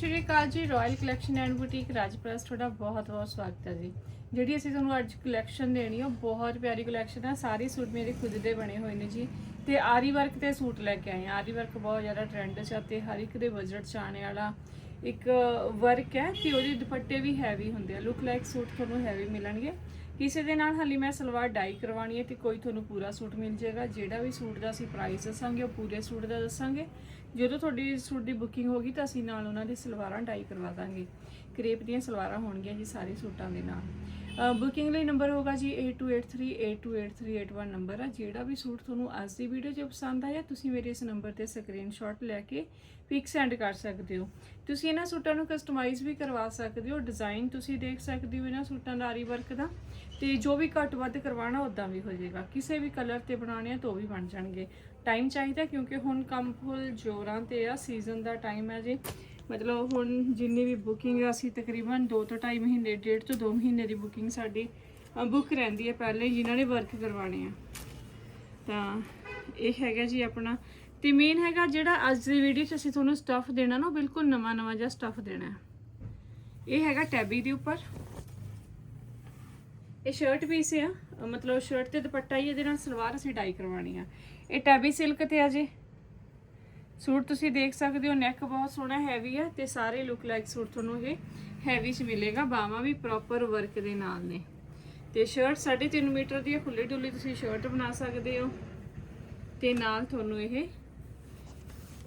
ਸ਼੍ਰੀ ਅਕਾਲ ਜੀ royal collection and boutique ਰਾਜਪ੍ਰਸ ਤੁਹਾਡਾ ਬਹੁਤ ਬਹੁਤ ਸਵਾਗਤ ਹੈ ਜੀ। ਜਿਹੜੀ ਅਸੀਂ ਤੁਹਾਨੂੰ ਅੱਜ ਕਲੈਕਸ਼ਨ ਦੇਣੀ, ਉਹ ਬਹੁਤ ਪਿਆਰੀ ਕਲੈਕਸ਼ਨ ਹੈ। ਸਾਰੇ ਸੂਟ ਮੇਰੇ ਖੁਦ ਦੇ ਬਣੇ ਹੋਏ ਨੇ ਜੀ। ਤੇ ਆਰੀ ਵਰਕ ਤੇ ਸੂਟ ਲੈ ਕੇ ਆਏ ਆ ਆਰੀ ਵਰਕ ਬਹੁਤ ਜ਼ਿਆਦਾ ਟ੍ਰੈਂਡ 'ਚ ਆ ਤੇ ਹਰ ਇੱਕ ਦੇ ਬਜਟ 'ਚ ਆਣੇ ਵਾਲਾ ਇੱਕ ਵਰਕ ਹੈ ਤੇ ਉਹਦੇ ਦੁਪੱਟੇ ਵੀ ਹੈਵੀ ਹੁੰਦੇ ਆ। ਲੁੱਕ ਲਾਈਕ ਸੂਟ ਤੁਹਾਨੂੰ ਹੈਵੀ ਮਿਲਣਗੇ। ਕਿਸੇ ਦੇ ਨਾਲ ਹਾਲੀ ਮੈਂ ਸਲਵਾਰ ਡਾਈ ਕਰਵਾਉਣੀ ਹੈ ਤੇ ਕੋਈ ਤੁਹਾਨੂੰ ਪੂਰਾ ਸੂਟ ਮਿਲ ਜਾਏਗਾ। ਜਿਹੜਾ ਵੀ ਸੂਟ ਦਾ ਅਸੀਂ ਪ੍ਰਾਈਸ ਦੱਸਾਂਗੇ, ਉਹ ਪੂਰੇ ਸੂਟ ਦਾ ਦੱਸਾਂਗੇ। ਜਦੋਂ ਤੁਹਾਡੀ ਸੂਟ ਦੀ ਬੁਕਿੰਗ ਹੋਗੀ ਤਾਂ ਅਸੀਂ ਨਾਲ ਉਹਨਾਂ ਦੀ ਸਲਵਾਰਾਂ ਡਾਈ ਕਰਵਾ ਦਾਂਗੇ। ਕਰੇਪ ਦੀਆਂ ਸਲਵਾਰਾਂ ਹੋਣਗੀਆਂ ਜੀ ਸਾਰੇ ਸੂਟਾਂ ਦੇ ਨਾਲ। ਬੁਕਿੰਗ ਲਈ ਨੰਬਰ ਹੋਗਾ ਜੀ 8283828381 ਨੰਬਰ ਆ। ਜਿਹੜਾ ਵੀ ਸੂਟ ਤੁਹਾਨੂੰ ਅੱਜ ਦੀ ਵੀਡੀਓ 'ਚ ਪਸੰਦ ਆਇਆ, ਤੁਸੀਂ ਮੇਰੇ ਇਸ ਨੰਬਰ ਤੇ ਸਕਰੀਨਸ਼ਾਟ ਲੈ ਕੇ ਪਿਕ ਸੈਂਡ ਕਰ ਸਕਦੇ ਹੋ। ਤੁਸੀਂ ਇਹਨਾਂ ਸੂਟਾਂ ਨੂੰ ਕਸਟਮਾਈਜ਼ ਵੀ ਕਰਵਾ ਸਕਦੇ ਹੋ ਡਿਜ਼ਾਈਨ ਤੁਸੀਂ ਦੇਖ ਸਕਦੇ ਹੋ ਇਹਨਾਂ ਸੂਟਾਂ ਦਾ ਆਰੀ ਵਰਕ ਦਾ। ਤੇ ਜੋ ਵੀ ਘੱਟ ਵੱਧ ਕਰਵਾਉਣਾ ਉਦਾਂ ਵੀ ਹੋ ਜਾਏਗਾ। ਕਿਸੇ ਵੀ ਕਲਰ ਤੇ ਬਣਾਉਣੇ ਆ, ਤਾਂ ਉਹ ਵੀ ਬਣ ਜਾਣਗੇ। ਟਾਈਮ ਚਾਹੀਦਾ ਕਿਉਂਕਿ ਹੁਣ ਕੰਮ ਫੁੱਲ ਜੋਰਾਂ ਤੇ ਆ ਸੀਜ਼ਨ ਦਾ ਟਾਈਮ ਹੈ ਜੀ। ਮਤਲਬ ਹੁਣ ਜਿੰਨੀ ਵੀ ਬੁਕਿੰਗ ਆ, ਅਸੀਂ ਤਕਰੀਬਨ 2 ਤੋਂ 2.5 ਮਹੀਨੇ, ਡੇਢ ਤੋਂ 2 ਮਹੀਨੇ ਦੀ ਬੁਕਿੰਗ ਸਾਡੀ ਬੁੱਕ ਰਹਿੰਦੀ ਹੈ ਪਹਿਲੇ ਜਿਨ੍ਹਾਂ ਨੇ ਵਰਕ ਕਰਵਾਣੇ ਆ। ਤਾਂ ਇਹ ਹੈਗਾ ਜੀ ਆਪਣਾ। ਤੇ ਮੇਨ ਹੈਗਾ ਜਿਹੜਾ ਅੱਜ ਦੀ ਵੀਡੀਓ 'ਚ ਅਸੀਂ ਤੁਹਾਨੂੰ ਸਟੱਫ ਦੇਣਾ ਨਾ, ਉਹ ਬਿਲਕੁਲ ਨਵਾਂ ਨਵਾਂ ਜਿਹਾ ਸਟੱਫ ਦੇਣਾ ਇਹ ਹੈਗਾ ਟੈਬੀ ਦੇ ਉੱਪਰ। ਇਹ ਸ਼ਰਟ ਪੀਸ ਆ। ਮਤਲਬ ਸ਼ਰਟ ਤੇ ਦੁਪੱਟਾ ਹੀ ਇਹਦੇ ਨਾਲ ਸਲਵਾਰ ਅਸੀਂ ਡਾਈ ਕਰਵਾਣੀ ਆ। ਇਹ ਟੈਬੀ ਸਿਲਕ ਤੇ ਆ ਜੀ। ਸੂਟ ਤੁਸੀਂ ਦੇਖ ਸਕਦੇ ਹੋ ਨੈਕ ਬਹੁਤ ਸੋਹਣਾ ਹੈਵੀ ਆ ਤੇ ਸਾਰੇ ਲੁੱਕ ਲਾਈਕ ਸੂਟ ਤੁਹਾਨੂੰ ਇਹ ਹੈਵੀ ਚ ਮਿਲੇਗਾ। ਬਾਹਾਂ ਵੀ ਪ੍ਰੋਪਰ ਵਰਕ ਦੇ ਨਾਲ ਨੇ। ਤੇ ਸ਼ਰਟ 3.5 ਮੀਟਰ ਦੀ ਹੈ ਖੁੱਲੀ ਡੁੱਲੀ ਤੁਸੀਂ ਸ਼ਰਟ ਬਣਾ ਸਕਦੇ ਹੋ। ਤੇ ਨਾਲ ਤੁਹਾਨੂੰ ਇਹ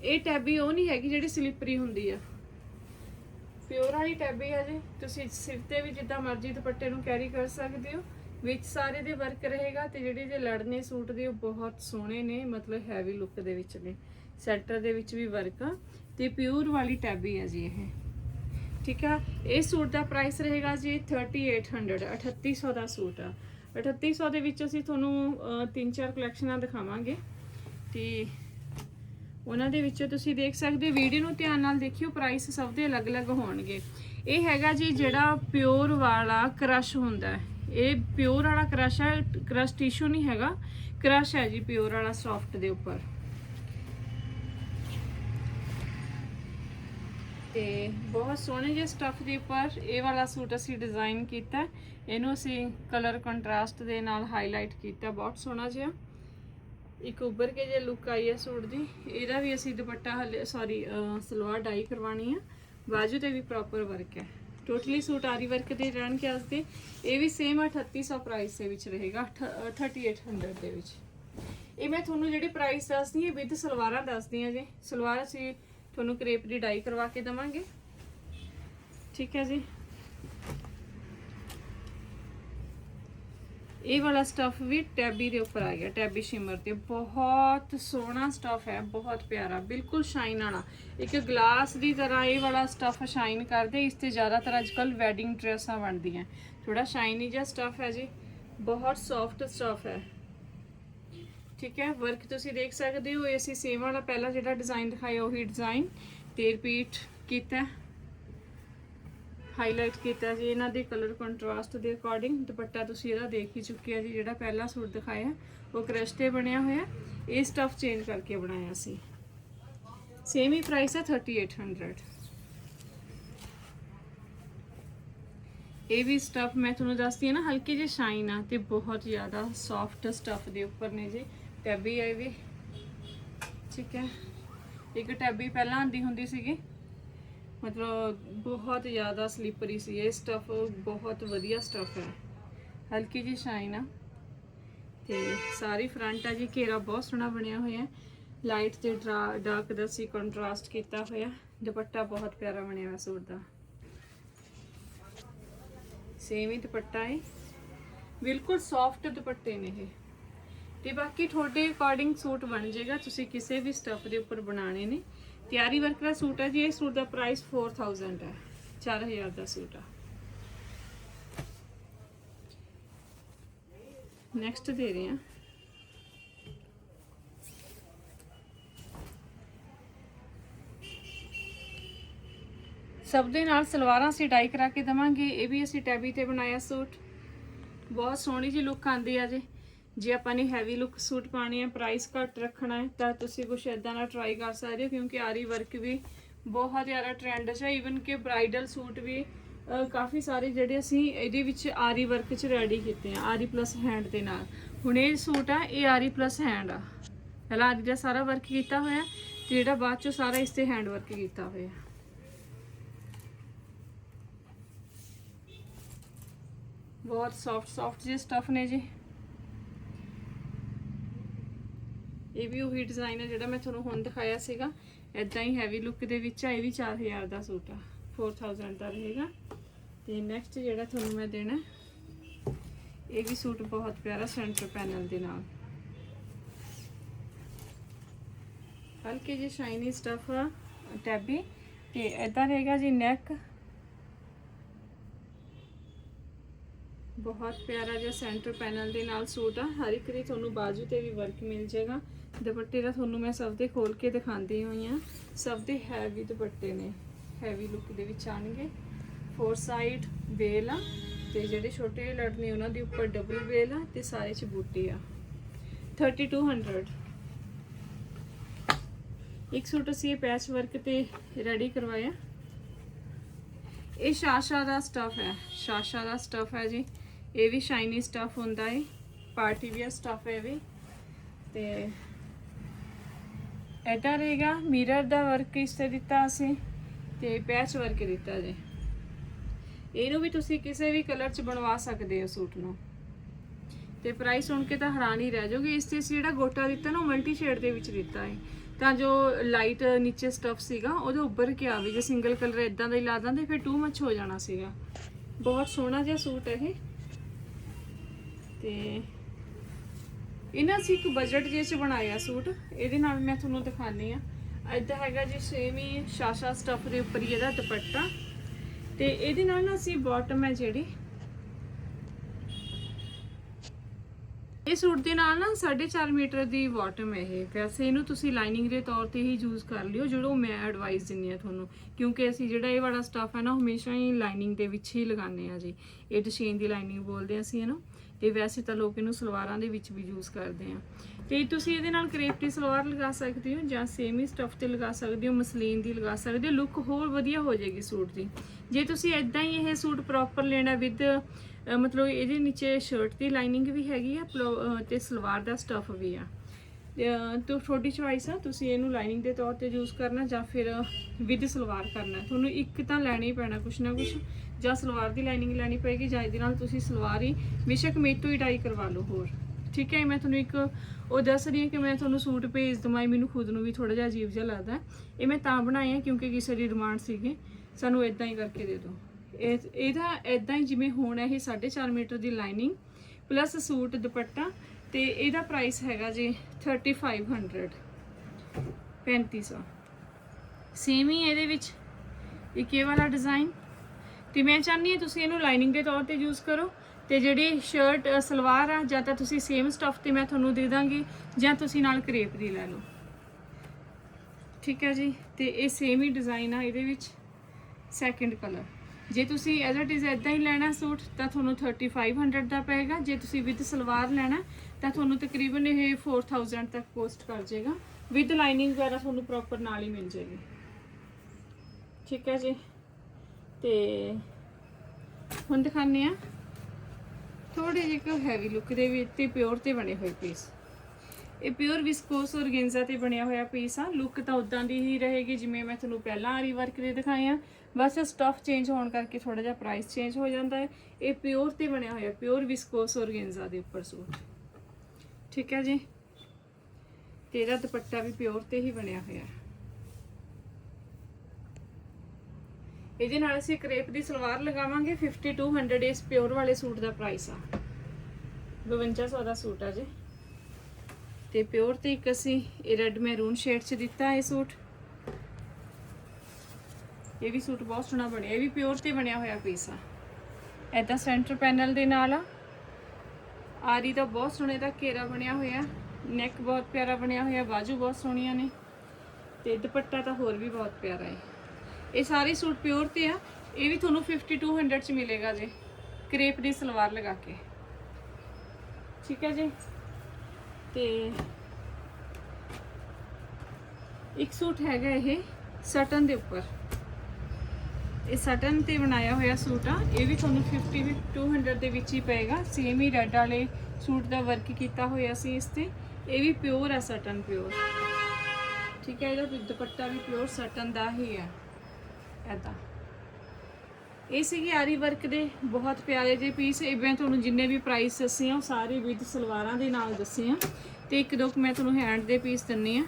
ਇਹ ਟੈਬੀ ਉਹ ਨਹੀਂ ਹੈਗੀ ਜਿਹੜੀ ਸਲਿੱਪਰੀ ਹੁੰਦੀ ਆ। ਪਿਓਰ ਵਾਲੀ ਟੈਬੀ ਹੈ ਜੀ। ਤੁਸੀਂ ਸਿਰ ਤੇ ਵੀ ਜਿੱਦਾਂ ਮਰਜ਼ੀ ਦੁਪੱਟੇ ਨੂੰ ਕੈਰੀ ਕਰ ਸਕਦੇ ਹੋ। ਵਿੱਚ ਸਾਰੇ ਦੇ ਵਰਕ ਰਹੇਗਾ ਤੇ ਜਿਹੜੇ ਜੇ ਲੜਨੇ ਸੂਟ ਦੇ ਉਹ ਬਹੁਤ ਸੋਹਣੇ ਨੇ, ਮਤਲਬ ਹੈਵੀ ਲੁੱਕ ਦੇ ਵਿੱਚ ਨੇ। ਸੈਂਟਰ ਦੇ ਵਿੱਚ ਵੀ ਵਰਕ ਆ ਤੇ ਪਿਓਰ ਵਾਲੀ ਟੈਬੀ ਹੈ ਜੀ ਇਹ। ਠੀਕ ਆ? ਇਹ ਸੂਟ ਦਾ ਪ੍ਰਾਈਸ ਰਹੇਗਾ ਜੀ 3800 3800 ਦਾ ਸੂਟ ਆ। 3800 ਦੇ ਵਿੱਚ ਅਸੀਂ ਤੁਹਾਨੂੰ ਤਿੰਨ ਚਾਰ ਕਲੈਕਸ਼ਨਾਂ ਦਿਖਾਵਾਂਗੇ। ਤੇ ਉਹਨਾਂ ਦੇ ਵਿੱਚ ਤੁਸੀਂ ਦੇਖ ਸਕਦੇ ਹੋ, ਵੀਡੀਓ ਨੂੰ ਧਿਆਨ ਨਾਲ ਦੇਖਿਓ ਪ੍ਰਾਈਸ ਸਭ ਦੇ ਅਲੱਗ-ਅਲੱਗ ਹੋਣਗੇ। ਇਹ ਹੈਗਾ ਜੀ ਜਿਹੜਾ ਪਿਓਰ ਵਾਲਾ ਕ੍ਰਸ਼ ਹੁੰਦਾ ਇਹ ਪਿਓਰ ਵਾਲਾ ਕ੍ਰਸ਼ ਹੈ ਕ੍ਰਸ਼ ਟਿਸ਼ੂ ਨਹੀਂ ਹੈਗਾ। ਕ੍ਰਸ਼ ਹੈ ਜੀ ਪਿਓਰ ਵਾਲਾ ਸੌਫਟ ਦੇ ਉੱਪਰ। ਤੇ ਬਹੁਤ ਸੋਹਣੇ ਜਿਹੇ ਸਟੱਫ ਦੇ ਉੱਪਰ ਇਹ ਵਾਲਾ ਸੂਟ ਅਸੀਂ ਡਿਜ਼ਾਈਨ ਕੀਤਾ। ਇਹਨੂੰ ਅਸੀਂ ਕਲਰ ਕੰਟਰਾਸਟ ਦੇ ਨਾਲ ਹਾਈਲਾਈਟ ਕੀਤਾ ਬਹੁਤ ਸੋਹਣਾ ਜਿਹਾ। ਇੱਕ ਉੱਭਰ ਕੇ ਜੇ ਲੁੱਕ ਆਈ ਹੈ ਸੂਟ ਦੀ ਇਹਦਾ ਵੀ ਅਸੀਂ ਦੁਪੱਟਾ ਹਲੇ ਸੌਰੀ ਸਲਵਾਰ ਡਾਈ ਕਰਵਾਣੀ ਆ। ਬਾਜੂ ਤੇ ਵੀ ਪ੍ਰੋਪਰ ਵਰਕ ਹੈ। ਟੋਟਲੀ ਸੂਟ ਆਰੀ ਵਰਕ ਦੇ ਰਹਿਣਗੇ ਅੱਜ ਦੇ। ਇਹ ਵੀ ਸੇਮ 3800 ਪ੍ਰਾਈਸ ਦੇ ਵਿੱਚ ਰਹੇਗਾ ਅਠ- ਅ, 3800 ਦੇ ਵਿੱਚ। ਇਹ ਮੈਂ ਤੁਹਾਨੂੰ ਜਿਹੜੇ ਪ੍ਰਾਈਸ ਦੱਸਦੀ ਹਾਂ ਵਿਦ ਸਲਵਾਰਾਂ ਦੱਸਦੀ ਹਾਂ ਜੀ। ਸਲਵਾਰ ਅਸੀਂ ਤੁਹਾਨੂੰ ਕਰੇਪ ਦੀ ਡਾਈ ਕਰਵਾ ਕੇ ਦਵਾਂਗੇ। ਠੀਕ ਹੈ ਜੀ। ਇਹ ਵਾਲਾ ਸਟਫ ਵੀ ਟੈਬੀ ਦੇ ਉੱਪਰ ਆ ਗਿਆ ਟੈਬੀ ਸ਼ਿਮਰ ਤੇ। ਬਹੁਤ ਸੋਹਣਾ ਸਟਫ ਹੈ, ਬਹੁਤ ਪਿਆਰਾ, ਬਿਲਕੁਲ ਸ਼ਾਈਨ ਵਾਲਾ ਇੱਕ ਗਲਾਸ ਦੀ ਤਰ੍ਹਾਂ ਇਹ ਵਾਲਾ ਸਟਫ ਸ਼ਾਈਨ ਕਰਦੇ, ਇਸ ਤੇ ਜ਼ਿਆਦਾਤਰ ਅੱਜਕੱਲ ਵੈਡਿੰਗ ਡਰੈਸਾਂ ਬਣਦੀਆਂ ਥੋੜਾ ਸ਼ਾਈਨੀ ਜਿਹਾ ਸਟਫ ਹੈ ਜੀ, ਬਹੁਤ ਸੌਫਟ ਸਟਫ ਹੈ। ਠੀਕ ਹੈ? ਵਰਕ ਤੁਸੀਂ ਦੇਖ ਸਕਦੇ ਹੋ, ਇਹ ਅਸੀਂ ਸੇਮ ਵਾਲਾ ਪਹਿਲਾਂ ਜਿਹੜਾ ਡਿਜ਼ਾਈਨ ਦਿਖਾਇਆ, ਉਹੀ ਡਿਜ਼ਾਈਨ ਤੇ ਰਿਪੀਟ ਕੀਤਾ ਹਾਈਲਾਈਟ ਕੀਤਾ ਜੀ, ਇਹਨਾਂ ਦੇ ਕਲਰ ਕੰਟਰਾਸਟ ਦੇ ਅਕੋਰਡਿੰਗ ਦੁਪੱਟਾ ਤੁਸੀਂ ਇਹਦਾ ਦੇਖ ਹੀ ਚੁੱਕੇ ਆ ਜੀ, ਜਿਹੜਾ ਪਹਿਲਾ ਸੂਟ ਦਿਖਾਇਆ, ਉਹ ਕ੍ਰਸ਼ਟੇ ਬਣਿਆ ਹੋਇਆ। ਇਹ ਸਟਫ ਚੇਂਜ ਕਰਕੇ ਬਣਾਇਆ ਸੀ। ਸੇਮ ਹੀ ਪ੍ਰਾਈਸ ਹੈ 3800 ਇਹ ਵੀ ਸਟਫ ਮੈਂ ਤੁਹਾਨੂੰ ਦੱਸਦੀ ਹਾਂ ਨਾ, ਹਲਕੇ ਜਿਹੀ ਸ਼ਾਈਨ ਆ ਤੇ ਬਹੁਤ ਜ਼ਿਆਦਾ ਸੌਫਟ ਸਟਫ ਦੇ ਉੱਪਰ ਨੇ ਜੀ। ਟੈਬੀ ਆਈ ਵੀ। ਠੀਕ ਹੈ। ਇੱਕ ਟੈਬੀ ਪਹਿਲਾਂ ਆਂਦੀ ਹੁੰਦੀ ਸੀਗੀ। ਮਤਲਬ ਬਹੁਤ ਜ਼ਿਆਦਾ ਸਲੀਪਰੀ ਸੀ। ਇਹ ਸਟਫ ਬਹੁਤ ਵਧੀਆ ਸਟਫ ਹੈ। ਹਲਕੀ ਜਿਹੀ ਸ਼ਾਈਨ ਆ। ਤੇ ਸਾਰੀ ਫਰੰਟ ਆ ਜੀ। ਘੇਰਾ ਬਹੁਤ ਸੋਹਣਾ ਬਣਿਆ ਹੋਇਆ ਲਾਈਟ ਤੇ ਡਾਰਕ ਦਾ ਸੀ ਕੰਟਰਾਸਟ ਕੀਤਾ ਹੋਇਆ। ਦੁਪੱਟਾ ਬਹੁਤ ਪਿਆਰਾ ਬਣਿਆ ਹੋਇਆ ਸੂਟ ਦਾ। ਸੇਮ ਹੀ ਦੁਪੱਟਾ ਹੈ। ਬਿਲਕੁਲ ਸੌਫਟ ਦੁਪੱਟੇ ਨੇ ਇਹ। ਤੇ ਬਾਕੀ ਤੁਹਾਡੇ ਅਕੋਰਡਿੰਗ ਸੂਟ ਬਣ ਜਾਏਗਾ, ਤੁਸੀਂ ਕਿਸੇ ਵੀ ਸਟਫ ਦੇ ਉੱਪਰ ਬਣਾਣੇ ਨੇ। ਤਿਆਰੀ ਵਰਕ ਦਾ ਸੂਟ ਹੈ ਜੀ, ਇਹ ਸੂਟ ਦਾ ਪ੍ਰਾਈਸ 4000 ਹੈ 4000 ਦਾ ਸੂਟ ਆ। ਨੈਕਸਟ ਦੇ ਰਹੇ ਹਾਂ। ਸਭ ਦੇ ਨਾਲ ਸਲਵਾਰਾਂ ਅਸੀਂ ਡਾਈ ਕਰਾ ਕੇ ਦਵਾਂਗੇ, ਇਹ ਵੀ ਅਸੀਂ ਟੈਬੀ ਤੇ ਬਣਾਇਆ ਸੂਟ। ਬਹੁਤ ਸੋਹਣੀ ਜੀ ਲੁੱਕ ਆਂਦੀ ਆ ਜੀ। ਜੇ ਆਪਾਂ ਨੇ ਹੈਵੀ ਲੁੱਕ ਸੂਟ ਪਾਣੀ ਆ ਪ੍ਰਾਈਸ ਘੱਟ ਰੱਖਣਾ ਹੈ, ਤਾਂ ਤੁਸੀਂ ਕੁਝ ਇਦਾਂ ਦਾ ਟਰਾਈ ਕਰ ਸਕਦੇ ਹੋ, ਕਿਉਂਕਿ ਆਰੀ ਵਰਕ ਵੀ ਬਹੁਤ ਜ਼ਿਆਦਾ ਟ੍ਰੈਂਡ 'ਚ ਹੈ ਈਵਨ ਕਿ ਬ੍ਰਾਈਡਲ ਸੂਟ ਵੀ ਕਾਫੀ ਸਾਰੇ ਜਿਹੜੇ ਅਸੀਂ ਇਹਦੇ ਵਿੱਚ ਆਰੀ ਵਰਕ 'ਚ ਰੈਡੀ ਕੀਤੇ ਆ, ਆਰੀ ਪਲੱਸ ਹੈਂਡ ਦੇ ਨਾਲ। ਹੁਣ ਇਹ ਸੂਟ ਆ, ਇਹ ਆਰੀ ਪਲੱਸ ਹੈਂਡ ਆ। ਪਹਿਲਾਂ ਆਰੀ ਦਾ ਸਾਰਾ ਵਰਕ ਕੀਤਾ ਹੋਇਆ, ਤੇ ਜਿਹੜਾ ਬਾਅਦ ਚੋਂ ਸਾਰਾ ਇਸ ਤੇ ਹੈਂਡ ਵਰਕ ਕੀਤਾ ਹੋਇਆ। ਬਹੁਤ ਸੌਫਟ ਸੌਫਟ ਜਿਹੇ ਸਟਫ ਨੇ ਜੀ। ਇਹ ਵੀ ਉਹੀ ਡਿਜ਼ਾਈਨ ਹੈ ਜਿਹੜਾ ਮੈਂ ਤੁਹਾਨੂੰ ਹੁਣ ਦਿਖਾਇਆ ਸੀਗਾ। ਇਦਾਂ ਹੀ ਹੈਵੀ ਲੁੱਕ ਦੇ ਵਿੱਚ ਆ, ਇਹ ਵੀ 4000 ਦਾ ਸੂਟ ਆ। 4000 ਦਾ ਰਹੇਗਾ। ਤੇ ਨੈਕਸਟ ਜਿਹੜਾ ਤੁਹਾਨੂੰ ਮੈਂ ਦੇਣਾ, ਇਹ ਵੀ ਸੂਟ ਬਹੁਤ ਪਿਆਰਾ ਸੈਂਟਰ ਪੈਨਲ ਦੇ ਨਾਲ। ਹਲਕੇ ਜਿਹੇ ਸ਼ਾਈਨੀ ਸਟਫ ਟੈਬੀ ਤੇ ਇਦਾਂ ਰਹੇਗਾ ਜੀ ਨੈਕ ਬਹੁਤ ਪਿਆਰਾ ਜਿਹਾ ਸੈਂਟਰ ਪੈਨਲ ਦੇ ਨਾਲ ਸੂਟ ਆ। ਹਰ ਇੱਕ ਦੀ ਤੁਹਾਨੂੰ ਬਾਜੂ ਤੇ ਵੀ ਵਰਕ ਮਿਲ ਜਾਏਗਾ। ਦੁਪੱਟੇ ਦਾ ਤੁਹਾਨੂੰ ਮੈਂ ਸਭ ਦੇ ਖੋਲ ਕੇ ਦਿਖਾਉਂਦੀ ਹੋਈ ਆ ਸਭ ਦੇ ਹੈਵੀ ਦੁਪੱਟੇ ਨੇ। ਹੈਵੀ ਲੁੱਕ ਦੇ ਵਿੱਚ ਆਣਗੇ ਫੋਰ ਸਾਈਡ ਵੇਲ ਆ ਤੇ ਜਿਹੜੇ ਛੋਟੇ ਜਿਹੇ ਲੜ ਨੇ ਉਹਨਾਂ ਦੇ ਉੱਪਰ ਡਬਲ ਵੇਲ ਆ ਤੇ ਸਾਰੇ ਚ ਬੂਟੀ ਆ। 3200 ਇੱਕ ਸੂਟ ਅਸੀਂ ਇਹ ਪੈਚ ਵਰਕ ਤੇ ਰੈਡੀ ਕਰਵਾਇਆ। ਇਹ ਸ਼ਾਸ਼ਾ ਦਾ ਸਟਫ ਹੈ। ਸ਼ਾਸ਼ਾ ਦਾ ਸਟਫ ਹੈ ਜੀ। ਇਹ ਵੀ ਸ਼ਾਈਨੀ ਸਟਫ ਹੁੰਦਾ ਹੈ ਪਾਰਟੀ ਵੀਅਰ ਸਟਫ ਹੈ ਇਹ ਵੀ। ਤੇ ਇਦਾਂ ਰਹੇਗਾ ਮਿਰਰ ਦਾ ਵਰਕ ਇਸ ਤੇ ਦਿੱਤਾ ਅਸੀਂ, ਤੇ ਪੈਚ ਵਰਕ ਦਿੱਤਾ ਜੇ। ਇਹਨੂੰ ਵੀ ਤੁਸੀਂ ਕਿਸੇ ਵੀ ਕਲਰ ਚ ਬਣਵਾ ਸਕਦੇ ਹੋ ਸੂਟ ਨੂੰ। ਤੇ ਪ੍ਰਾਈਸ ਸੁਣ ਕੇ ਤਾਂ ਹੈਰਾਨ ਹੀ ਰਹਿ ਜਾਓਗੇ, ਇਸ ਤੇ ਅਸੀਂ ਜਿਹੜਾ ਗੋਟਾ ਦਿੱਤਾ ਨਾ, ਉਹ ਮਲਟੀ ਸ਼ੇਡ ਦੇ ਵਿੱਚ ਦਿੱਤਾ ਹੈ ਤਾਂ ਜੋ ਲਾਈਟ ਨੀਚੇ ਸਟਫ ਸੀਗਾ, ਉਹਦੇ ਉੱਪਰ ਕੀ ਆਵੇ ਜੇ ਸਿੰਗਲ ਕਲਰ ਇਦਾਂ ਦਾ ਹੀ ਲਾ ਦਿੰਦੇ ਫਿਰ ਟੂ ਮੱਚ ਹੋ ਜਾਣਾ ਸੀਗਾ। ਬਹੁਤ ਸੋਹਣਾ ਜਿਹਾ ਸੂਟ ਹੈ ਇਹ। ਤੇ ਇਹਨਾਂ ਸੀ ਇੱਕ ਬਜਟ ਜੇ ਚ ਬਣਾਇਆ ਸੂਟ, ਇਹਦੇ ਨਾਲ ਮੈਂ ਤੁਹਾਨੂੰ ਦਿਖਾਣੀ ਆ ਇਦਾਂ ਹੈਗਾ ਜੀ ਸੇਮ ਹੀ ਸ਼ਾਸ਼ਾ ਸਟਫ ਦੇ ਉੱਪਰ ਹੀ ਇਹਦਾ ਦੁਪੱਟਾ। ਤੇ ਇਹਦੇ ਨਾਲ ਨਾ ਅਸੀਂ ਬਾਟਮ ਹੈ ਜਿਹੜੀ। ਇਹ ਸੂਟ ਦੇ ਨਾਲ ਨਾ 4.5 ਮੀਟਰ ਦੀ ਬਾਟਮ ਹੈ ਇਹ। ਵੈਸੇ ਇਹਨੂੰ ਤੁਸੀਂ ਲਾਈਨਿੰਗ ਦੇ ਤੌਰ ਤੇ ਹੀ ਯੂਜ਼ ਕਰ ਲਿਓ, ਜਿਹੜਾ ਮੈਂ ਐਡਵਾਈਸ ਦਿੰਨੀ ਆ ਤੁਹਾਨੂੰ। ਕਿਉਂਕਿ ਅਸੀਂ ਜਿਹੜਾ ਇਹ ਵਾਲਾ ਸਟਫ ਹੈ ਨਾ ਹਮੇਸ਼ਾ ਹੀ ਲਾਈਨਿੰਗ ਦੇ ਵਿੱਚ ਹੀ ਲਗਾਉਂਦੇ ਆ ਜੀ। ਇਹ ਡਸ਼ੇਨ ਦੀ ਲਾਈਨਿੰਗ ਬੋਲਦੇ ਆ ਅਸੀਂ ਇਹਨੂੰ। ਤੇ ਵੈਸੇ ਤਾਂ ਲੋਕ ਇਹਨੂੰ ਸਲਵਾਰਾਂ ਦੇ ਵਿੱਚ ਵੀ ਯੂਜ਼ ਕਰਦੇ ਆ। ਤੇ ਤੁਸੀਂ ਇਹਦੇ ਨਾਲ ਕਰੇਪਟੀ ਸਲਵਾਰ ਲਗਾ ਸਕਦੇ ਹੋ ਜਾਂ ਸੇਮ ਹੀ ਸਟਫ ਤੇ ਲਗਾ ਸਕਦੇ ਹੋ, ਮਸਲੀਨ ਦੀ ਲਗਾ ਸਕਦੇ ਹੋ ਲੁੱਕ ਹੋਰ ਵਧੀਆ ਹੋ ਜਾਏਗੀ ਸੂਟ ਦੀ। ਜੇ ਤੁਸੀਂ ਇਦਾਂ ਹੀ ਇਹ ਸੂਟ ਪ੍ਰੋਪਰ ਲੈਣਾ ਵਿਦ ਮਤਲਬ ਇਹਦੇ ਨੀਚੇ ਸ਼ਰਟ ਦੀ ਲਾਈਨਿੰਗ ਵੀ ਹੈਗੀ ਆ ਪਲੋ- ਅਹ ਤੇ ਸਲਵਾਰ ਦਾ ਸਟਫ ਵੀ ਆ। ਤੇ ਤੁਹਾਡੀ ਚੁਆਇਸ ਆ, ਤੁਸੀਂ ਇਹਨੂੰ ਲਾਈਨਿੰਗ ਦੇ ਤੌਰ ਤੇ ਯੂਜ਼ ਕਰਨਾ ਜਾਂ ਫਿਰ ਵਿਦ ਸਲਵਾਰ ਕਰਨਾ। ਤੁਹਾਨੂੰ ਇੱਕ ਤਾਂ ਲੈਣਾ ਹੀ ਪੈਣਾ ਕੁਛ ਨਾ ਕੁਛ, ਜਾਂ ਸਲਵਾਰ ਦੀ ਲਾਈਨਿੰਗ ਲੈਣੀ ਪਏਗੀ, ਜਾਂ ਇਹਦੇ ਨਾਲ ਤੁਸੀਂ ਸਲਵਾਰ ਹੀ ਬੇਸ਼ੱਕ ਮੇਰੇ ਤੋਂ ਹੀ ਡਾਈ ਕਰਵਾ ਲਓ ਹੋਰ। ਠੀਕ ਹੈ, ਮੈਂ ਤੁਹਾਨੂੰ ਇੱਕ ਉਹ ਦੱਸ ਰਹੀ ਹਾਂ ਕਿ ਮੈਂ ਤੁਹਾਨੂੰ ਸੂਟ ਭੇਜ ਦਵਾਂ ਮੈਨੂੰ ਖੁਦ ਨੂੰ ਵੀ ਥੋੜਾ ਜਿਹਾ ਅਜੀਬ ਜਿਹਾ ਲੱਗਦਾ। ਇਹ ਮੈਂ ਤਾਂ ਬਣਾਏ ਆ ਕਿਉਂਕਿ ਕਿਸੇ ਦੀ ਡਿਮਾਂਡ ਸੀਗੀ। ਸਾਨੂੰ ਇਦਾਂ ਹੀ ਕਰਕੇ ਦੇ ਦਿਓ। ਇਹ, ਇਹਦਾ ਇਦਾਂ ਹੀ ਜਿਵੇਂ ਹੋਣਾ ਇਹ 4.5 ਮੀਟਰ ਦੀ ਲਾਈਨਿੰਗ ਪਲੱਸ ਸੂਟ ਦੁਪੱਟਾ ਤੇ ਇਹਦਾ ਪ੍ਰਾਈਸ ਹੈਗਾ ਜੀ 3500 3500 ਸੇਮ ਹੀ ਇਹਦੇ ਵਿੱਚ ਇੱਕ ਇਹ ਵਾਲਾ ਡਿਜ਼ਾਈਨ ਤੇ ਮੈਂ ਚਾਹੁੰਦੀ ਹਾਂ ਤੁਸੀਂ ਇਹਨੂੰ ਲਾਈਨਿੰਗ ਦੇ ਤੌਰ ਤੇ ਯੂਜ਼ ਕਰੋ ਤੇ ਜਿਹੜੀ ਸ਼ਰਟ ਸਲਵਾਰ ਆ, ਜਾਂ ਤਾਂ ਤੁਸੀਂ ਸੇਮ ਸਟਫ ਤੇ ਮੈਂ ਤੁਹਾਨੂੰ ਦੇ ਦਾਂਗੀ, ਜਾਂ ਤੁਸੀਂ ਨਾਲ ਕਰੇਪ ਦੀ ਲੈ ਲਓ। ਠੀਕ ਹੈ ਜੀ? ਤੇ ਇਹ ਸੇਮ ਹੀ ਡਿਜ਼ਾਈਨ ਆ ਇਹਦੇ ਵਿੱਚ ਸੈਕੰਡ ਕਲਰ ਜੇ ਤੁਸੀਂ ਐਜ਼ ਇਟ ਇਜ਼ ਇਦਾਂ ਹੀ ਲੈਣਾ ਸੂਟ, ਤਾਂ ਤੁਹਾਨੂੰ 3500 ਦਾ ਪਏਗਾ। ਜੇ ਤੁਸੀਂ ਵਿਦ ਸਲਵਾਰ ਲੈਣਾ, ਤਾਂ ਤੁਹਾਨੂੰ ਤਕਰੀਬਨ ਇਹ 4000 ਤੱਕ ਕੋਸਟ ਕਰ ਜਾਏਗਾ। ਵਿਦ ਲਾਈਨਿੰਗ ਵਗੈਰਾ ਤੁਹਾਨੂੰ ਪ੍ਰੋਪਰ ਨਾਲ ਹੀ ਮਿਲ ਜਾਏਗੀ। ਠੀਕ ਹੈ ਜੀ? ਤੇ ਹੁਣ ਦਿਖਾਉਂਦੇ ਆ ਥੋੜੇ ਜਿਹੇ ਕੋ ਹੈਵੀ ਲੁੱਕ ਦੇ ਵਿੱਚ ਤੇ ਪਿਓਰ ਤੇ ਬਣੇ ਹੋਏ ਪੀਸ ਇਹ ਪਿਓਰ ਵਿਸਕੋਸ ਔਰਗੈਂਜ਼ਾ ਤੇ ਬਣਿਆ ਹੋਇਆ ਪੀਸ ਆ। ਲੁੱਕ ਤਾਂ ਉਦਾਂ ਦੀ ਹੀ ਰਹੇਗੀ ਜਿਵੇਂ ਮੈਂ ਤੁਹਾਨੂੰ ਪਹਿਲਾਂ ਆਰੀ ਵਰਕ ਦੇ ਦਿਖਾਏ ਆ। ਬਸ ਸਟਫ ਚੇਂਜ ਹੋਣ ਕਰਕੇ ਥੋੜਾ ਜਿਹਾ ਪ੍ਰਾਈਸ ਚੇਂਜ ਹੋ ਜਾਂਦਾ ਹੈ। ਇਹ ਪਿਓਰ ਤੇ ਬਣਿਆ ਹੋਇਆ ਪਿਓਰ ਵਿਸਕੋਸ ਔਰਗੈਂਜ਼ਾ ਦੇ ਉੱਪਰ ਸੂਟ। ਠੀਕ ਹੈ ਜੀ? ਤੇਰਾ ਦੁਪੱਟਾ ਵੀ ਪਿਓਰ ਤੇ ਹੀ ਬਣਿਆ ਹੋਇਆ। ਹੈ ਇਹਦੇ ਨਾਲ ਅਸੀਂ ਕਰੇਪ ਦੀ ਸਲਵਾਰ ਲਗਾਵਾਂਗੇ। 5200 ਇਸ ਪਿਓਰ ਵਾਲੇ ਸੂਟ ਦਾ ਪ੍ਰਾਈਸ ਆ। 5200 ਦਾ ਸੂਟ ਆ ਜੀ। ਤੇ ਪਿਓਰ ਤੇ ਇੱਕ ਅਸੀਂ ਇਹ ਰੈੱਡ ਮੈਰੂਨ ਸ਼ੇਡ 'ਚ ਦਿੱਤਾ ਇਹ ਸੂਟ। ਇਹ ਵੀ ਸੂਟ ਬਹੁਤ ਸੋਹਣਾ ਬਣਿਆ, ਇਹ ਵੀ ਪਿਓਰ ਤੇ ਬਣਿਆ ਹੋਇਆ ਪੀਸ ਆ। ਐਦਾਂ ਸੈਂਟਰ ਪੈਨਲ ਦੇ ਨਾਲ ਆ। ਆਰੀ ਦਾ ਬਹੁਤ ਸੋਹਣੇ ਦਾ ਘੇਰਾ ਬਣਿਆ ਹੋਇਆ ਨੈਕ ਬਹੁਤ ਪਿਆਰਾ ਬਣਿਆ ਹੋਇਆ, ਬਾਜੂ ਬਹੁਤ ਸੋਹਣੀਆਂ ਨੇ ਤੇ ਦੁਪੱਟਾ ਤਾਂ ਹੋਰ ਵੀ ਬਹੁਤ ਪਿਆਰਾ ਹੈ। ਇਹ ਸਾਰੇ ਸੂਟ ਪਿਓਰ ਤੇ ਆ, ਇਹ ਵੀ ਤੁਹਾਨੂੰ 5200 ਚ ਮਿਲੇਗਾ ਜੀ, ਕਰੇਪ ਦੀ ਸਲਵਾਰ ਲਗਾ ਕੇ। ਠੀਕ ਹੈ ਜੀ? ਤੇ ਇੱਕ ਸੂਟ ਹੈਗਾ ਇਹ ਸਟਨ ਦੇ ਉੱਪਰ। ਇਹ ਸਟਨ ਤੇ ਬਣਾਇਆ ਹੋਇਆ ਸੂਟ ਆ। ਇਹ ਵੀ ਤੁਹਾਨੂੰ 50 ਵੀ 200 ਦੇ ਵਿੱਚ ਹੀ ਪਏਗਾ। ਸੇਮ ਹੀ ਰੈੱਡ ਵਾਲੇ ਸੂਟ ਦਾ ਵਰਕ ਕੀਤਾ ਹੋਇਆ ਸੀ ਇਸ ਤੇ। ਇਹ ਵੀ ਪਿਓਰ ਆ, ਸਟਨ ਪਿਓਰ ਠੀਕ ਹੈ, ਇਹਦਾ ਦੁਪੱਟਾ ਵੀ ਪਿਓਰ ਸਟਨ ਦਾ ਹੀ ਹੈ ਐਦਾਂ ਇਹ ਸੀਗੇ ਆਰੀ ਵਰਕ ਦੇ, ਬਹੁਤ ਪਿਆਰੇ ਜਿਹੇ ਪੀਸ ਇਹ ਮੈਂ ਤੁਹਾਨੂੰ ਜਿੰਨੇ ਵੀ ਪ੍ਰਾਈਸ ਦੱਸੇ ਆ, ਉਹ ਸਾਰੇ ਵਿਦ ਸਲਵਾਰਾਂ ਦੇ ਨਾਲ ਦੱਸੇ ਆ। ਤੇ ਇੱਕ ਦੋ ਕੁ ਮੈਂ ਤੁਹਾਨੂੰ ਹੈਂਡ ਦੇ ਪੀਸ ਦਿੰਨੀ ਆ।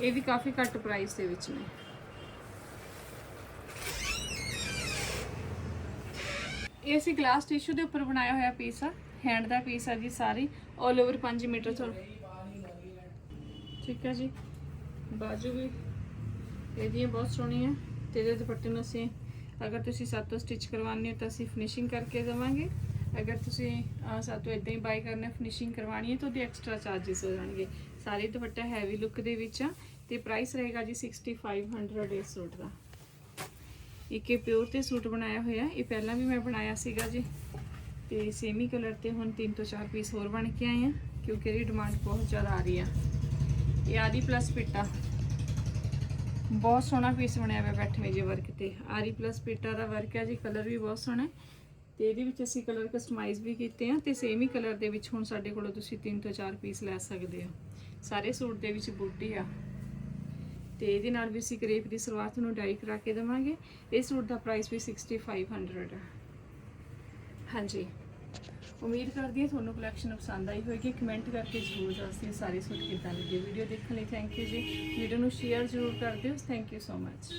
ਇਹ ਵੀ ਕਾਫੀ ਘੱਟ ਪ੍ਰਾਈਸ ਦੇ ਵਿੱਚ ਨੇ। ਇਹ ਅਸੀਂ ਗਲਾਸ ਟਿਸ਼ੂ ਦੇ ਉੱਪਰ ਬਣਾਇਆ ਹੋਇਆ ਪੀਸ ਆ। ਹੈਂਡ ਦਾ ਪੀਸ ਆ ਜੀ ਸਾਰੀ। 올 ਓਵਰ 5 ਮੀਟਰ ਤੋਂ। ਠੀਕ ਹੈ ਜੀ। ਬਾਜੂ ਵੀ ਇਹਦੀਆਂ ਬਹੁਤ ਸੋਹਣੀਆਂ। ਤੇ ਇਹਦੇ ਦੁਪੱਟੇ ਨੂੰ ਅਸੀਂ ਅਗਰ ਤੁਸੀਂ ਸਾਤੋਂ ਸਟਿਚ ਕਰਵਾਉਣੀ ਹੋ ਤਾਂ ਅਸੀਂ ਫਿਨਿਸ਼ਿੰਗ ਕਰਕੇ ਦੇਵਾਂਗੇ। ਅਗਰ ਤੁਸੀਂ ਅਹ, ਸਾਤੋਂ ਇਦਾਂ ਹੀ ਬਾਈ ਕਰਨਾ ਫਿਨਿਸ਼ਿੰਗ ਕਰਵਾਉਣੀ ਹੈ ਤਾਂ ਉਹਦੇ ਐਕਸਟਰਾ ਚਾਰजेस ਹੋ ਜਾਣਗੇ। ਸਾਰੇ ਦੁਪੱਟਾ ਹੈਵੀ ਲੁੱਕ ਦੇ ਵਿੱਚ ਆ ਤੇ ਪ੍ਰਾਈਸ ਰਹੇਗਾ ਜੀ 6500 ਇਸ ਸੂਟ ਦਾ। ਇੱਕ ਇਹ ਪਿਓਰ ਤੇ ਸੂਟ ਬਣਾਇਆ ਹੋਇਆ। ਇਹ ਪਹਿਲਾਂ ਵੀ ਮੈਂ ਬਣਾਇਆ ਸੀਗਾ ਜੀ। ਤੇ ਸੇਮੀ ਕਲਰ ਤੇ ਹੁਣ 3 ਤੋਂ 4 ਪੀਸ ਹੋਰ ਬਣ ਕੇ ਆਏ ਆ ਕਿਉਂਕਿ ਇਹਦੀ ਡਿਮਾਂਡ ਬਹੁਤ ਜ਼ਿਆਦਾ ਆ ਰਹੀ ਆ। ਇਹ ਆਦੀ ਪਲੱਸ ਪਿੱਟਾ। ਬਹੁਤ ਸੋਹਣਾ ਪੀਸ ਬਣਿਆ ਹੋਇਆ ਬੈਠਵੇਂ ਜੇ ਵਰਕ ਤੇ। ਆਰੀ ਪਲੱਸ ਪਿੱਟਾ ਦਾ ਵਰਕ ਹੈ ਜੀ ਕਲਰ ਵੀ ਬਹੁਤ ਸੋਹਣਾ ਹੈ। ਤੇ ਇਹਦੇ ਵਿੱਚ ਅਸੀਂ ਕਲਰ ਕਸਟਮਾਈਜ਼ ਵੀ ਕੀਤੇ ਆ ਤੇ ਸੇਮ ਹੀ ਕਲਰ ਦੇ ਵਿੱਚ ਹੁਣ ਸਾਡੇ ਕੋਲੋਂ ਤੁਸੀਂ 3 ਤੋਂ 4 ਪੀਸ ਲੈ ਸਕਦੇ ਹੋ। ਸਾਰੇ ਸੂਟ ਦੇ ਵਿੱਚ ਬੂਟੀ ਆ। ਤੇ ਇਹਦੇ ਨਾਲ ਵੀ ਅਸੀਂ ਕਰੇਪ ਦੀ ਸ਼ੁਰੂਆਤ ਤੁਹਾਨੂੰ ਡਾਈ ਕਰਾ ਕੇ ਦੇਵਾਂਗੇ। ਇਹ ਸੂਟ ਦਾ ਪ੍ਰਾਈਸ ਵੀ 6500 ਹੈ ਹਾਂਜੀ। ਉਮੀਦ ਕਰਦੀ ਹਾਂ ਤੁਹਾਨੂੰ ਕਲੈਕਸ਼ਨ ਪਸੰਦ ਆਈ ਹੋਵੇਗੀ। ਕਮੈਂਟ ਕਰਕੇ ਜ਼ਰੂਰ ਦੱਸਿਓ ਸਾਰੇ ਸੂਟ ਕਿੱਦਾਂ ਲੱਗੇ। ਵੀਡੀਓ ਦੇਖਣ ਲਈ ਥੈਂਕ ਯੂ ਜੀ। ਵੀਡੀਓ ਨੂੰ ਸ਼ੇਅਰ ਜ਼ਰੂਰ ਕਰ ਦਿਓ। Thank you so much